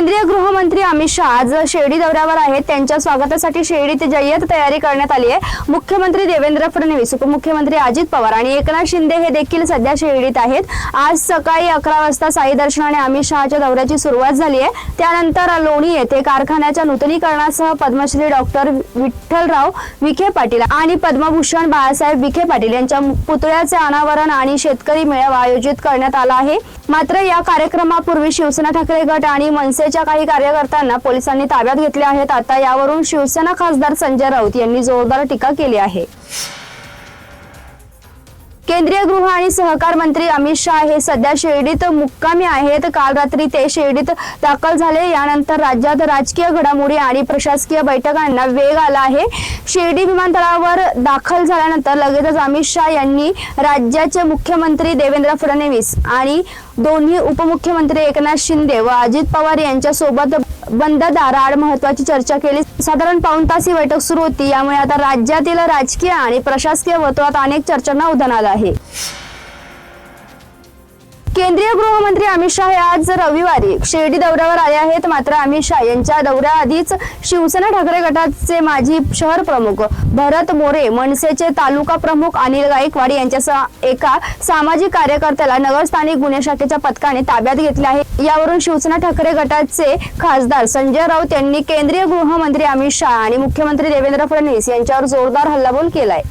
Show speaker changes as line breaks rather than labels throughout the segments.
केंद्रीय गृहमंत्री अमित शहा आज शिर्डी दौऱ्यावर आहेत. त्यांच्या स्वागतासाठी शिर्डीत जय्यत तयारी करण्यात आली आहे. मुख्यमंत्री देवेंद्र फडणवीस उपमुख्यमंत्री अजित पवार आणि एकनाथ शिंदे हे देखील सध्या शिर्डीत आहेत. आज सकाळी अकरा वाजता साई दर्शनाने अमित शहाच्या दौऱ्याची सुरुवात झाली आहे. त्यानंतर लोणी येथे कारखान्याच्या नूतनीकरणासह पद्मश्री डॉक्टर विठ्ठलराव विखे पाटील आणि पद्मभूषण बाळासाहेब विखे पाटील यांच्या पुतळ्याचे अनावरण आणि शेतकरी मेळावा आयोजित करण्यात आला आहे. मात्र या कार्यक्रमापूर्वी शिवसेना ठाकरे गट आणि मनसे मनसेच्या काही कार्यकर्त्यांना पोलिसांनी ताब्यात घेतले आहेत. आता यावरून शिवसेना खासदार संजय राऊत यांनी जोरदार टीका केली आहे. केंद्रीय गृह आणि सहकार मंत्री अमित शहा हे सध्या शिर्डीत मुक्कामी आहेत. काल रात्री ते शिर्डीत दाखल झाले. यानंतर राज्यात राजकीय घडामोडी आणि प्रशासकीय बैठकांना वेग आला आहे. शिर्डी विमानतळावर दाखल झाल्यानंतर लगेचच अमित शहा यांनी राज्याचे मुख्यमंत्री देवेंद्र फडणवीस आणि दोन्ही उपमुख्यमंत्री एकनाथ शिंदे व अजित पवार यांच्या सोबत बंद दाराआड महत्वाची चर्चा केली. साधारण पाऊण तास ही बैठक सुरू होती. यामुळे आता राज्यातील राजकीय आणि प्रशासकीय वर्तुळात अनेक चर्चांना उधाण आलं आहे. केंद्रीय गृहमंत्री अमित शहा हे आज रविवारी शिर्डी दौऱ्यावर आले आहेत. मात्र अमित शहा यांच्या दौऱ्याआधीच शिवसेना ठाकरे गटाचे माजी शहर प्रमुख भरत मोरे मनसेचे तालुका प्रमुख अनिल गायकवाड यांच्यासह एका सामाजिक कार्यकर्त्याला नगर स्थानिक गुन्हे शाखेच्या पथकाने ताब्यात घेतले आहे. यावरून शिवसेना ठाकरे गटाचे खासदार संजय राऊत यांनी केंद्रीय गृहमंत्री अमित शहा आणि मुख्यमंत्री देवेंद्र फडणवीस यांच्यावर जोरदार हल्लाबोल केलाय.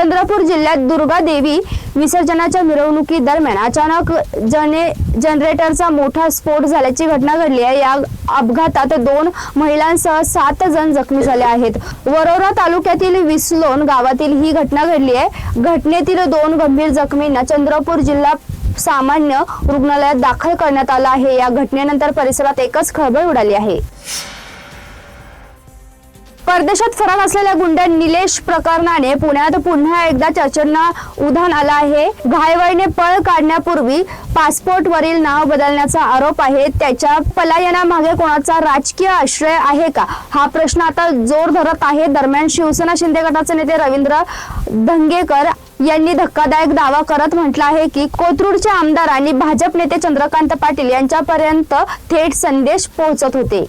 चंद्रपूर जिल्ह्यात दुर्गा देवी विसर्जनाच्या मिरवणुकी दरम्यान अचानक जने जनरेटरचा मोठा स्फोट झाल्याची घटना घडली आहे. या अपघातात दोन महिलांसह सात जण जखमी झाले आहेत. वरोरा तालुक्यातील विसलोन गावातील ही घटना घडली आहे. घटनेतील दोन गंभीर जखमींना चंद्रपूर जिल्हा सामान्य रुग्णालयात दाखल करण्यात आलं आहे. या घटनेनंतर परिसरात एकच खळबळ उडाली आहे. परदेशात फरार असलेल्या गुंड निलेश प्रकरणाने पुण्यात पुन्हा एकदा चर्चेंना उधाण आलं आहे. घायवळीने पळ काढण्यापूर्वी पासपोर्टवरील नाव बदलण्याचा आरोप आहे. त्याच्या पलायनामागे कोणाचा राजकीय आश्रय आहे का? हा प्रश्न आता जोर धरत आहे. दरम्यान शिवसेना शिंदे गटाचे नेते रवींद्र धंगेकर यांनी धक्कादायक दावा करत म्हटलं आहे की कोथरूडचे आमदार आणि भाजप नेते चंद्रकांत पाटील यांच्यापर्यंत थेट संदेश पोहोचत होते.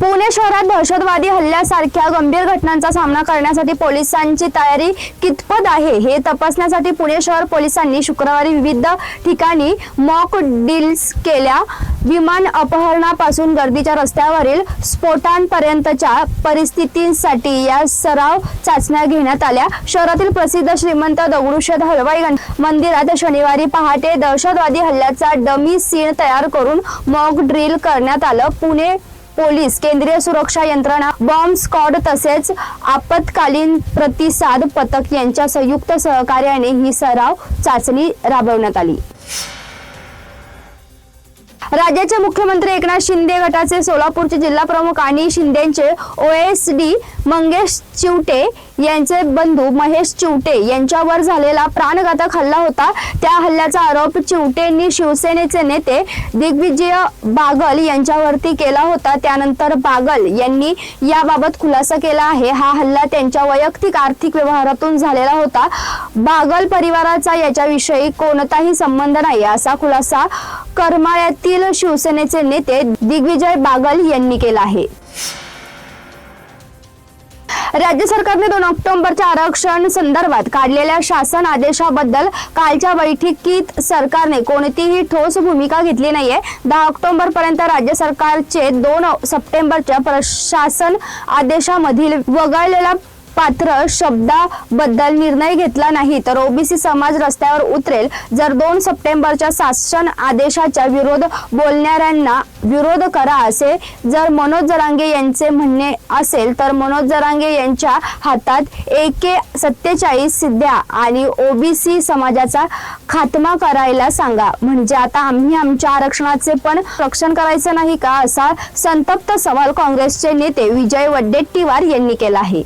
पुणे शहरात दहशतवादी हल्ल्यासारख्या गंभीर घटनांचा सामना करण्यासाठी पोलिसांची तयारी कितपत आहे हे तपासण्यासाठी पुणे शहर पोलिसांनी शुक्रवारी विविध ठिकाणी मॉक डील्स केल्या. विमान अपहरणापासून गर्दीच्या रस्त्यावरील स्फोटांपर्यंतच्या परिस्थितींसाठी या सराव चाचण्या घेण्यात आल्या. शहरातील प्रसिद्ध श्रीमंत दगडूशेठ हलवाई मंदिरात शनिवारी पहाटे दहशतवादी हल्ल्याचा डमी सीन तयार करून मॉक ड्रिल करण्यात आलं. पुणे पोलीस केंद्रीय सुरक्षा यंत्रणा बॉम्ब स्कॉड तसेच आपत्कालीन प्रतिसाद पथक यांच्या संयुक्त सहकार्याने ही सराव चाचणी राबवण्यात आली. राज्याचे मुख्यमंत्री एकनाथ शिंदे गटाचे सोलापूरचे जिल्हा प्रमुख आणि शिंदेचे ओएसडी मंगेश चिवटे यांचे बंधू महेश चिवटे यांच्यावर झालेला प्राणघातक हल्ला होता. त्या हल्ल्याचा आरोप चिवटेंनी शिवसेनेचे नेते दिग्विजय बागल यांच्यावरती केला होता. त्यानंतर बागल यांनी याबाबत खुलासा केला आहे. हा हल्ला त्यांच्या वैयक्तिक आर्थिक व्यवहारातून झालेला होता. बागल परिवाराचा याच्याविषयी कोणताही संबंध नाही असा खुलासा करमाळ्यातील शिवसेनेचे नेते दिग्विजय बागल यांनी केला आहे. राज्य सरकारने दोन ऑक्टोबरच्या आरक्षण संदर्भात काढलेल्या शासन आदेशाबद्दल कालच्या बैठकीत सरकारने कोणतीही ठोस भूमिका घेतली नाहीये. दहा ऑक्टोबर पर्यंत राज्य सरकारचे दोन सप्टेंबरच्या प्रशासन आदेशामधील वगळलेला पात्र शब्दाबद्दल निर्णय घेतला नाही तर ओबीसी समाज रस्त्यावर उतरेल. जर दोन सप्टेंबरच्या शासन आदेशाच्या विरोध बोलणाऱ्यांना विरोध करा असे जर मनोज जरांगे यांचे म्हणणे असेल तर मनोज जरांगे यांच्या हातात एके सत्तेचाळीस सिद्ध्या आणि ओबीसी समाजाचा खात्मा करायला सांगा. म्हणजे आता आम्ही आमच्या आरक्षणाचे पण रक्षण करायचं नाही का असा संतप्त सवाल काँग्रेसचे नेते विजय वड्डेट्टीवार यांनी केला आहे.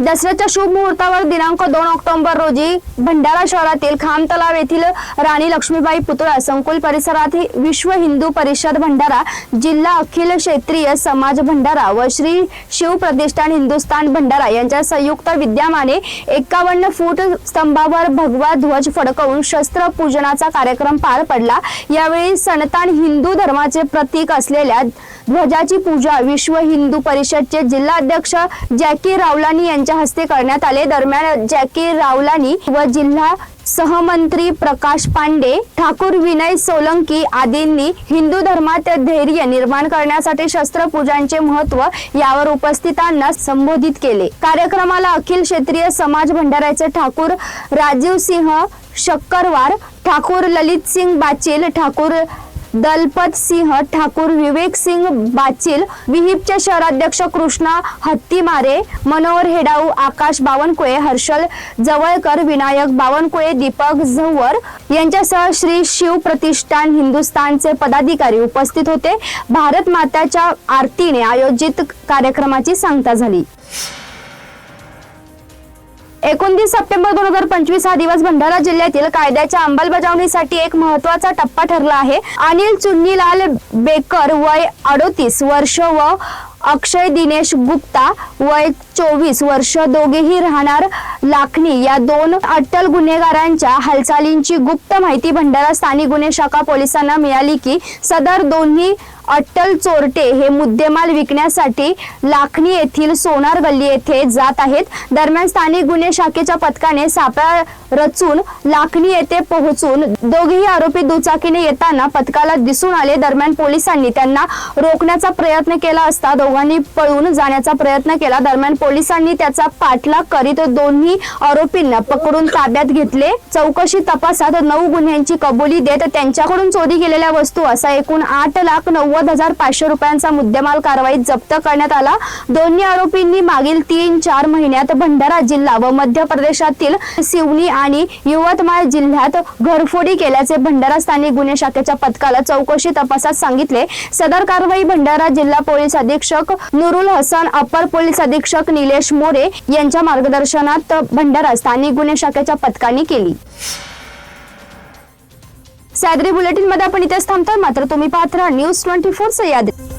दसऱ्याच्या शुभ मुहूर्तावर दिनांक दोन ऑक्टोबर रोजी भंडारा शहरातील खाम तलाव येथील राणी लक्ष्मीबाई पुतळा संकुल परिसरात विश्व हिंदू परिषद भंडारा जिल्हा अखिल क्षेत्रीय समाज भंडारा व श्री शिव प्रतिष्ठान हिंदुस्थान भंडारा यांच्या संयुक्त विद्यमाने एकावन्न फूट स्तंभावर भगवा ध्वज फडकवून शस्त्र पूजनाचा कार्यक्रम पार पडला. यावेळी सनतान हिंदू धर्माचे प्रतीक असलेल्या ध्वजाची पूजा विश्व हिंदू परिषदचे जिल्हाध्यक्ष जॅकी रावलानी यांच्या हस्ते करण्यात आले. दरम्यान जॅकी रावलानी व जिल्हा सहमंत्री प्रकाश पांडे ठाकूर विनय सोलंकी आदींनी हिंदू धर्मात धैर्य निर्माण करण्यासाठी शस्त्रपूजांचे महत्त्व यावर उपस्थितांना संबोधित केले. कार्यक्रमाला अखिल क्षेत्रीय समाज भंडाऱ्याचे ठाकूर राजीव सिंह शक्करवार ठाकूर ललित सिंग बाचिल ठाकूर दलपत सिंह ठाकूर विवेक सिंग बाचिल विहिपचे शहराध्यक्ष कृष्णा हत्तीमारे मनोहर हेडाऊ आकाश बावनकुळे हर्षल जवळकर विनायक बावनकुळे दीपक झव्वर यांच्यासह श्री शिव प्रतिष्ठान हिंदुस्थानचे पदाधिकारी उपस्थित होते. भारत माताच्या आरतीने आयोजित कार्यक्रमाची सांगता झाली. एकोणतीस सप्टेंबर दोन हजार पंचवीस हा दिवस भंडारा जिल्ह्यातील कायद्याच्या अंमलबजावणीसाठी एक महत्त्वाचा टप्पा ठरला आहे. अनिल चुन्नीलाल बेकर वय अडोतीस वर्ष व अक्षय दिनेश गुप्ता वय चोवीस वर्ष दोघेही राहणार लाखणी या दोन अट्टल गुन्हेगारांच्या हालचालींची गुप्त माहिती भंडारा स्थानिक गुन्हे शाखा पोलिसांना मिळाली की सदर दोन्ही अट्टल चोरटे हे मुद्देमाल विकण्यासाठी लाखणी येथील सोनार गल्ली येथे जात आहेत. दरम्यान स्थानिक गुन्हे शाखेच्या पथकाने सापळा रचून लाखणी येथे पोहोचून दोघेही आरोपी दुचाकीने येताना पथकाला दिसून आले. दरम्यान पोलिसांनी त्यांना रोखण्याचा प्रयत्न केला असता दोघांनी पळून जाण्याचा प्रयत्न केला. दरम्यान पोलिसांनी त्याचा पाठलाग करीत दोन्ही आरोपींना पकडून ताब्यात घेतले. चौकशी तपासात नऊ गुन्ह्यांची कबुली देत त्यांच्याकडून चोरी केलेल्या वस्तू असा एकूण आठ लाख नव्वद हजार पाचशे रुपयांचा मुद्देमाल कारवाईत जप्त करण्यात आला. दोन्ही आरोपींनी मागील तीन चार महिन्यात भंडारा जिल्हा व मध्य प्रदेशातील सिवनी आणि यवतमाळ जिल्ह्यात घरफोडी केल्याचे भंडारा स्थानिक गुन्हे शाखेच्या पथकाला चौकशी तपासात सांगितले. सदर कारवाई भंडारा जिल्हा पोलीस अधीक्षक नुरुल हसन अपर पोलीस अधीक्षक निलेश मोरे यांच्या मार्गदर्शनात भंडारा स्थानिक गुन्हे शाखेच्या पथकाने केली. सॅदरी बुलेटिनमध्ये आपण इथेच थांबतोय. मात्र तुम्ही पाहत राहा न्यूज ट्वेंटी फोर सह्याद्री